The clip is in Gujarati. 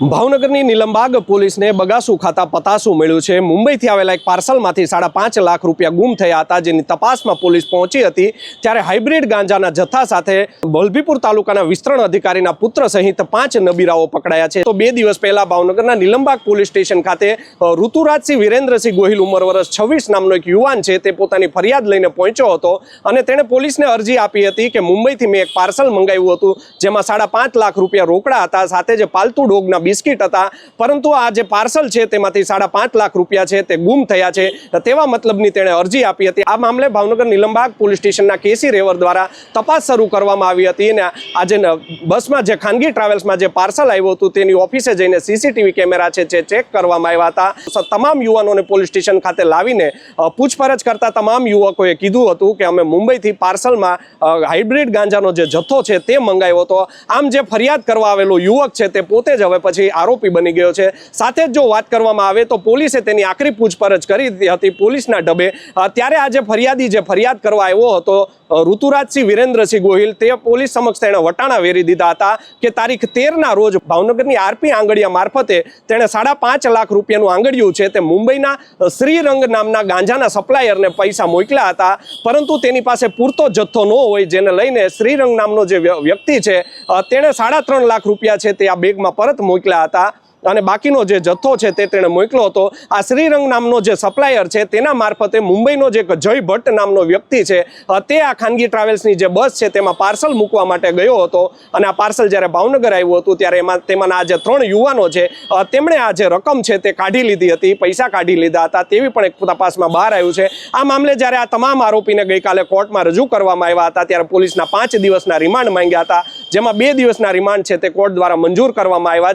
ભાવનગરની નિલમબાગ પોલીસને બગાસુ ખાતા પતાસું મળ્યું છે. મુંબઈથી આવેલા એક પાર્સલમાંથી સાડા પાંચ લાખ રૂપિયા ગુમ થયા હતા, જેની તપાસમાં પોલીસ પહોંચી હતી ત્યારે હાઇબ્રિડ ગાંજાના જથ્થા સાથે વલભીપુર તાલુકાના વિસ્તરણ અધિકારીના પુત્ર સહિત પાંચ નબીરાઓ પકડાયા છે. તો બે દિવસ પહેલા ભાવનગરના નિલમબાગ પોલીસ સ્ટેશન ખાતે ઋતુરાજસિંહ વિરેન્દ્રસિંહ ગોહિલ ઉંમર વર્ષ છવ્વીસ નામનો એક યુવાન છે, તે પોતાની ફરિયાદ લઈને પહોંચ્યો હતો અને તેણે પોલીસને અરજી આપી હતી કે મુંબઈથી મેં એક પાર્સલ મંગાવ્યું હતું, જેમાં સાડા પાંચ લાખ રૂપિયા રોકડા હતા, સાથે જે પાલતુ ડોગના બિસ્કિટ હતા. પરંતુ આ જે પાર્સલ છે તેમાંથી સાડા પાંચ લાખ રૂપિયા છે તે ગુમ થયા છે. તેવા મતલબની તેણે અરજી આપી હતી. આ મામલે ભાવનગર નિલમબાગ પોલીસ સ્ટેશનના કેસી રેવર દ્વારા તપાસ શરૂ કરવામાં આવી હતી અને આજે બસમાં જે ખાનગી ટ્રાવેલ્સમાં જે પાર્સલ આવ્યું હતું તેની ઓફિસે જઈને સીસીટીવી કેમેરા છે જે ચેક કરવામાં આવ્યા હતા. તમામ યુવાનોને પોલીસ સ્ટેશન ખાતે લાવીને પૂછપરછ કરતા તમામ યુવકોએ કીધું હતું કે અમે મુંબઈથી પાર્સલમાં હાઇબ્રિડ ગાંજાનો જે જથ્થો છે તે મંગાવ્યો હતો. આમ જે ફરિયાદ કરવા આવેલો યુવક છે તે પોતે જ હવે પછી આરોપી બની ગયો છે. સાથે જ જો વાત કરવામાં આવે તો પોલીસે તેની આખરી પૂછપરછ કરી હતી પોલીસના ડબે. ત્યારે આજે ફરિયાદી જે ફરિયાદ કરવા આવ્યો હતો ઋતુરાજસિંહ વિરેન્દ્રસિંહ ગોહિલ, તે પોલીસ સમક્ષ તેણે વટાણા વેરી દીધા હતા કે તારીખ તેરના રોજ ભાવનગરની આરપી આંગડિયા મારફતે તેણે સાડા પાંચ લાખ રૂપિયાનું આંગડિયું છે તે મુંબઈના શ્રીરંગ નામના ગાંજાના સપ્લાયરને પૈસા મોકલ્યા હતા. પરંતુ તેની પાસે પૂરતો જથ્થો ન હોય જેને લઈને શ્રીરંગ નામનો જે વ્યક્તિ છે તેણે સાડા ત્રણ લાખ રૂપિયા છે તે આ બેગમાં પરત મોકલ્યા હતા અને બાકીનો જે જથ્થો છે તે તેણે મોકલ્યો હતો. આ શ્રીરંગ નામનો જે સપ્લાયર છે તેના મારફતે મુંબઈનો જે જય ભટ્ટ નામનો વ્યક્તિ છે તે આ ખાનગી ટ્રાવેલ્સની જે બસ છે તેમાં પાર્સલ મૂકવા માટે ગયો હતો. અને આ પાર્સલ જ્યારે ભાવનગર આવ્યું હતું ત્યારે એમાં તેમાંના આ જે ત્રણ યુવાનો છે તેમણે આ જે રકમ છે તે કાઢી લીધી હતી, પૈસા કાઢી લીધા હતા તેવી પણ એક તપાસમાં બહાર આવ્યું છે. આ મામલે જ્યારે આ તમામ આરોપીને ગઈકાલે કોર્ટમાં રજૂ કરવામાં આવ્યા હતા ત્યારે પોલીસના પાંચ દિવસના રિમાન્ડ માંગ્યા હતા, જેમાં બે દિવસના રિમાન્ડ છે તે કોર્ટ દ્વારા મંજૂર કરવામાં આવ્યા છે.